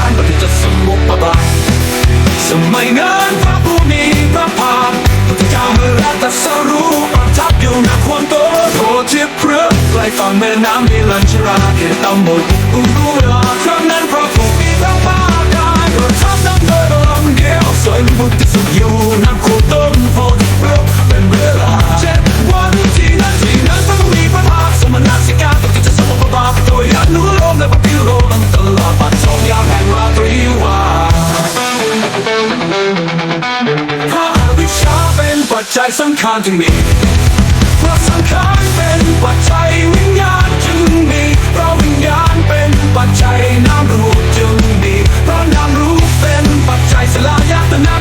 การก็ถึจะสมบปบาทสมัยนั้นพระผู้มีพระภาคพุทธเจ้าเมื่อรัตสรู้ประทับอยู่ณควงโตโตเทพยบเพื่อไกล้ฝั่งแม่น้ำนิลันชราเขต สำคัญจึงมีเพราะสังขารเป็นปัจจัยวิญญาณจึงมีเพราะวิญญาณเป็นปัจจัยนามรูปจึงมีเพราะนามรูปเป็นปัจจัยสลายตนะ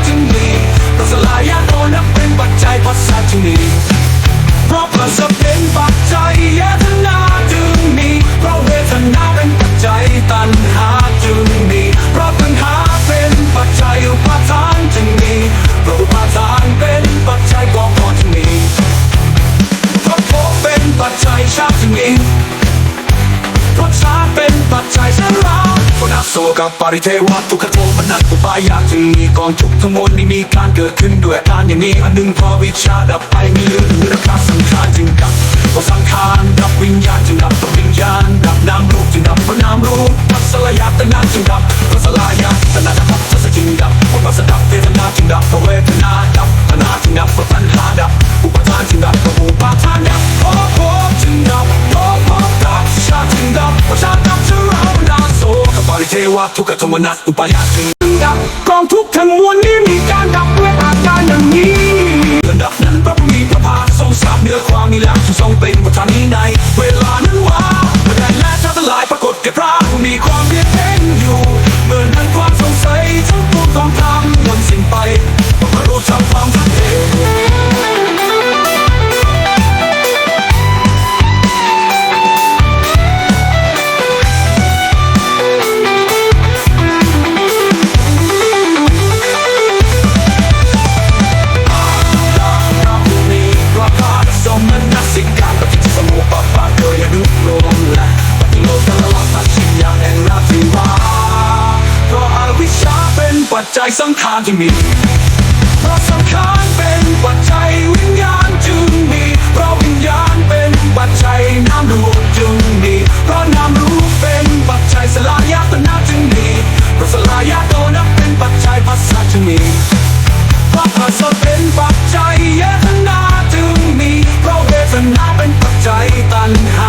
กับปริเทวะทุกขโทมนัสอุปายาจึงมีกองทุกทั้งมวลนี้มีการเกิดขึ้นด้วยอาการอย่างนี้อันหนึ่งพอวิชาดับไปมีเหลือเหลือราคาสังขารจึงดับพอสังขารดับวิญญาณจึง ทุกขโทมนัสอุปายาจึงดับกองทุกทั้งมวลนี้ จัยสังขารจึงมีเพราะสังขารเป็นปัจจัยวิญญาณจึงมีเพราะวิญญาณเป็นปัจจัยนามรูปจึงมีเพราะนามรูปเป็นปัจจัยสลายตนะจึงมีเพราะสลายตนะเป็นปัจจัยภาษาจึงมีเพราะภาษาเป็นปัจจัยเวทนาจึงมีเพราะเวทนาเป็นปัจจัยตัณหา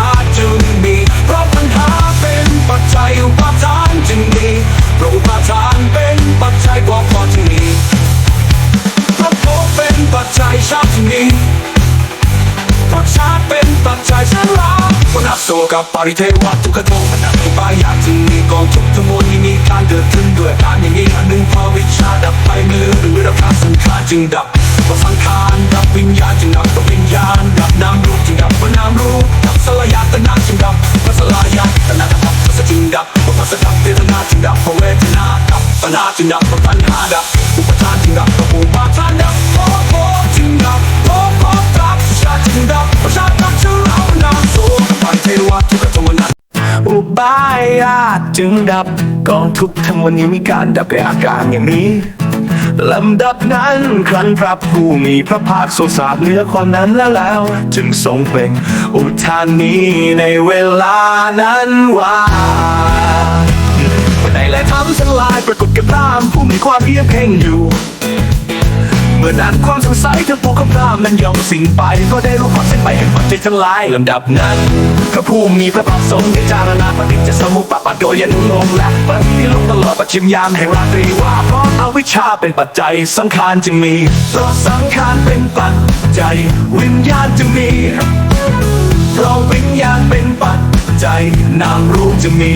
สโสกับปริเทวะทุกขโทมนัสอุปายาจึงมีกองทุกทั้งมวลนี้มีการเกิดขึ้นด้วยการอย่างนี้อันหนึ่งพอวิชาดับไปมือหรือราคาสังขารจึงดับพอสังขารดับวิญญาณจึงดับพอวิญญาณดับนามรูปจึงดับพอนามรูปดับสลายตนะจึงดับพอสลายตนะดับพอสจึงดับพอพอสดับเวทนาจึงดับพอเวทนาดับปัญหาจึงดับพอปัญหาดับอุป บายอาตจึงดับกองทุกทั้งวันนี้มีการดับด้วยอาการอย่างนี้ลำดับนั้นครั้นพระผู้มีพระภาคทรงทราบเนื้อความนั้นแล้วแล้ว จึงทรงเป็นอุทานนี้ในเวลานั้นว่าในและทำทั้งลายปรากฏกับพรามผู้มีความเพียรเพ่งอยู่ เมื่อนั้นความสงสัยทั้งปวงของพรามนั้นยอมสิ้นไปก็ได้รู้ความเส้นไปแห่งปัจจัยทั้งหลายลำดับนั้นพระผู้มีพระภาคทรงได้จารณาปฏิจจสมุปบาโดยอนุโลมและปฏิโลมตลอดปัจฉิมยามแห่งราตรีว่าเพราะอาวิชชาเป็นปัจจัยสังขารจึงมีเพราะสังขารเป็นปัจจัยวิญญาณจึงมีเพราะวิญญาณเป็นปัจจัยนามรูปจึงมี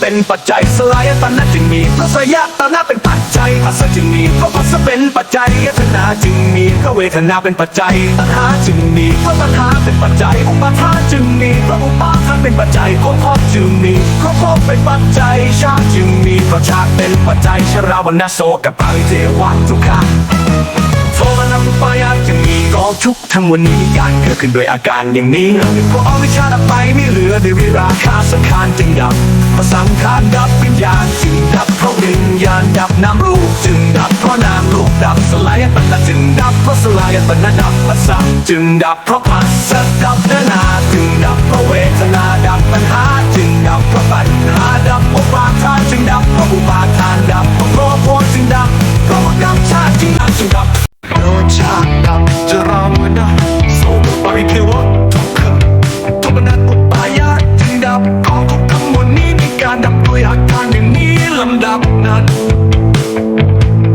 เป็นปัจจัยสลายตนะจึงมีเพราะสลายตนะเป็นปัจจัยภาษาจึงมีเพราะภาษาเป็นปัจจัยเวทนาจึงมีเพราะเวทนาเป็นปัจจัยตัณหาจึงมีเพราะตัณหาเป็นปัจจัยอุปาทานจึงมีเพราะอุปาทานเป็นปัจจัยภพภพจึงมีเพราะภพเป็นปัจจัยชาติจึงมีเพราะชาติเป็นปัจจัยชราวันนโสกับปาริเทวะทุกขาโทมนัสอุปายาจึง มีกองทุกทั้งวันนี้การเกิดขึ้นโดยอาการอย่างนี้พอเอาวิชาดับไปไม่เหลือด้วยวิราคาสังขารจึงดับพอสังขารดับวิญญาณจึงดับเพราะวิญญาณดับนามรูปจึงดับเพราะนามรูปดับสลายปัญญาจึงดับเพราะสลายปัญญาดับภาษาจึงดับเพราะภาษาดับเนนาจึงดับเพราะเวทนาดับปัญหาจึงดับเพราะปัญหาดับอุปาทานจึงดับเพราะอุปาทานดับเพราะ ดังนั้น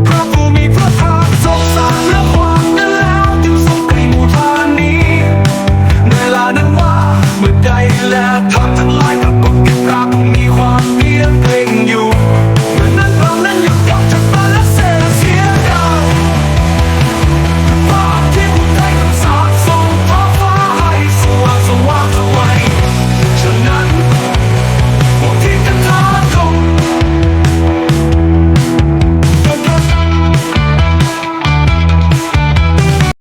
พระผู้มีพระภาคทรสางและวางนั้นแล้วจึงทรงให้มู่ทานนี้ในลานั้นว่าเมื่อใดและทัทั้งหลาย